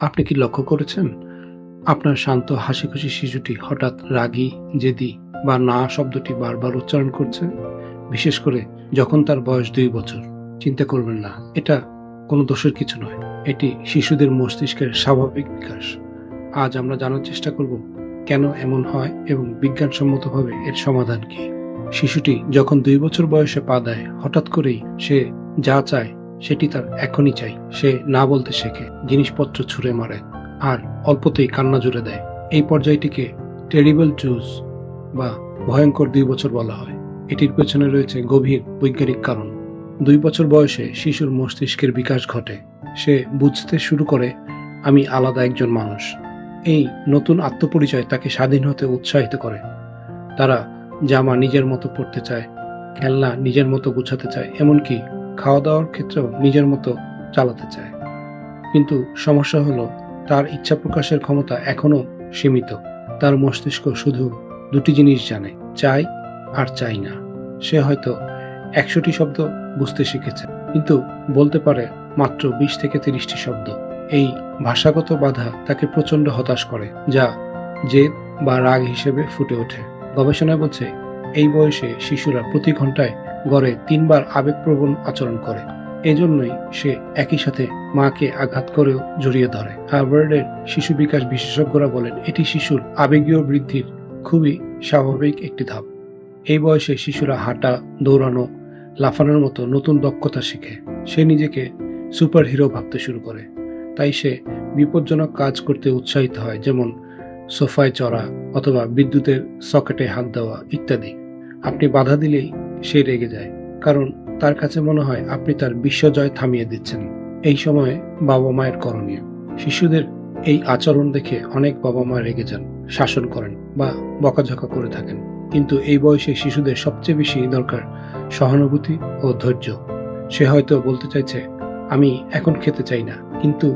আপনি কি লক্ষ্য করেছেন? আপনার শান্ত হাসিখুশি শিশুটি হঠাৎ রাগী, জেদি বা না শব্দটি বারবার উচ্চারণ করছে? বিশেষ করে যখন তার বয়স দুই বছর। চিন্তা করবেন না, এটা কোনো দোষের কিছু নয়। এটি শিশুদের মস্তিষ্কের স্বাভাবিক বিকাশ। আজ আমরা জানার চেষ্টা করব, কেন এমন হয় এবং বিজ্ঞানসম্মতভাবে এর সমাধান কি? শিশুটি যখন দুই বছর বয়সে পা দেয়, হঠাৎ করেই সে যা চায় সেটি তার এখনই চাই। সে না বলতে শেখে, জিনিসপত্র ছুঁড়ে মারে, আর অল্পতেই কান্না জুড়ে দেয়। এই পর্যায়টিকে টেরিবল চুজ বা ভয়ঙ্কর দুই বছর বলা হয়। এটির পেছনে রয়েছে গভীর বৈজ্ঞানিক কারণ। দুই বছর বয়সে শিশুর মস্তিষ্কের বিকাশ ঘটে। সে বুঝতে শুরু করে, আমি আলাদা একজন মানুষ। এই নতুন আত্মপরিচয় তাকে স্বাধীন হতে উৎসাহিত করে। তারা জামা নিজের মতো পড়তে চায়, খেলনা নিজের মতো গুছাতে চায়, এমনকি খাওয়া দাওয়ার ক্ষেত্রেও নিজের মতো চালাতে চায়। কিন্তু সমস্যা হলো, তার ইচ্ছা প্রকাশের ক্ষমতা এখনও সীমিত। তার মস্তিষ্ক শুধু দুটি জিনিস জানে চাই আর চাই না। সে হয়তো একশোটি শব্দ বুঝতে শিখেছে, কিন্তু বলতে পারে মাত্র বিশ থেকে তিরিশটি শব্দ। এই ভাষাগত বাধা তাকে প্রচণ্ড হতাশ করে, যা জেদ বা রাগ হিসেবে ফুটে ওঠে। গবেষণায় বলছে, এই বয়সে শিশুরা প্রতি ঘন্টায় গড়ে তিনবার আবেগপ্রবণ আচরণ করে। এজন্যই সে একই সাথে মাকে আঘাত করেও জড়িয়ে ধরে। হার্ভার্ডের শিশু বিকাশ বিশেষজ্ঞরা বলেন, এটি শিশুর আবেগীয় বৃদ্ধির খুবই স্বাভাবিক একটি ধাপ। এই বয়সে শিশুরা হাঁটা, দৌড়ানো, লাফানোর মতো নতুন দক্ষতা শিখে। সে নিজেকে সুপার হিরো ভাবতে শুরু করে। তাই সে বিপজ্জনক কাজ করতে উৎসাহিত হয়, যেমন সোফায় চড়া অথবা বিদ্যুতের সকেটে হাত দেওয়া ইত্যাদি। আপনি বাধা দিলেই সে রেগে যায়, কারণ তার কাছে মনে হয় আপনি তার বিশ্বজয় থামিয়ে দিচ্ছেন। এই সময়ে বাবা মায়ের করণীয়। শিশুদের এই আচরণ দেখে অনেক বাবা মা রেগে যান, শাসন করেন বা বকাঝকা করে থাকেন। কিন্তু এই বয়সে শিশুদের সবচেয়ে বেশি দরকার সহানুভূতি ও ধৈর্য। সে হয়তো বলতে চাইছে, আমি এখন খেতে চাই না। কিন্তু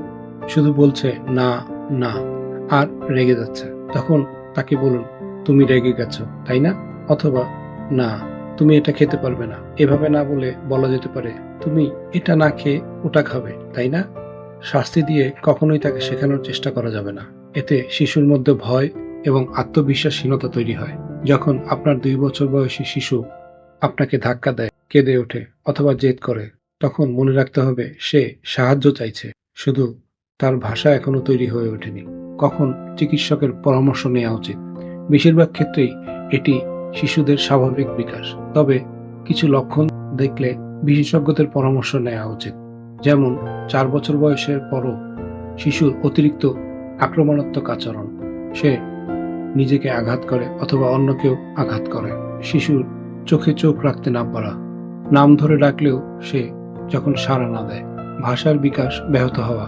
শুধু বলছে, না না। আর রেগে যাচ্ছে। তখন তাকে বলুন, তুমি রেগে গেছো, তাই না? অথবা, না। তুমি এটা খেতে পারবে না। এভাবে না বলে বলা যেতে পারে, তুমি এটা না খেয়ে ওটা খাবে, তাই না? শাস্তি দিয়ে কখনোই তাকে শেখানোর চেষ্টা করা যাবে না। এতে শিশুর মধ্যে ভয় এবং আত্মবিশ্বাসহীনতা তৈরি হয়। যখন আপনার দুই বছর বয়সী শিশু আপনাকে ধাক্কা দেয়, কেঁদে ওঠে অথবা জেদ করে, তখন মনে রাখতে হবে সে সাহায্য চাইছে। শুধু তার ভাষা এখনও তৈরি হয়ে ওঠেনি। কখন চিকিৎসকের পরামর্শ নেওয়া উচিত? বেশিরভাগ ক্ষেত্রেই এটি শিশুদের স্বাভাবিক বিকাশ। তবে কিছু লক্ষণ দেখলে বিশেষজ্ঞদের পরামর্শ নেওয়া উচিত। যেমন, চার বছর বয়সের পরও শিশুর অতিরিক্ত আক্রমণাত্মক আচরণ। সে নিজেকে আঘাত করে অথবা অন্যকেও আঘাত করে। শিশুর চোখে চোখ রাখতে না পারা। নাম ধরে ডাকলেও সে যখন সাড়া না দেয়। ভাষার বিকাশ ব্যাহত হওয়া।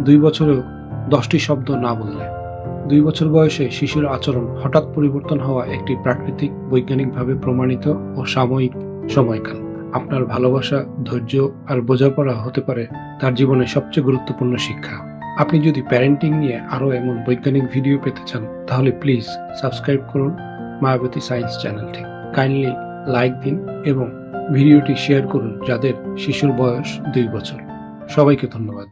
দুই বছরেও দশটি শব্দ না বললে। দুই বছর বয়সে শিশুর আচরণ হঠাৎ পরিবর্তন হওয়া একটি প্রাকৃতিক, বৈজ্ঞানিকভাবে প্রমাণিত ও সাময়িক সময়কাল। আপনার ভালোবাসা, ধৈর্য আর বোঝাপড়া হতে পারে তার জীবনে সবচেয়ে গুরুত্বপূর্ণ শিক্ষা। আপনি যদি প্যারেন্টিং নিয়ে আরও এমন বৈজ্ঞানিক ভিডিও পেতে চান, তাহলে প্লিজ সাবস্ক্রাইব করুন মায়াবতী সায়েন্স চ্যানেলটি। কাইন্ডলি লাইক দিন এবং ভিডিওটি শেয়ার করুন যাদের শিশুর বয়স দুই বছর। সবাইকে ধন্যবাদ।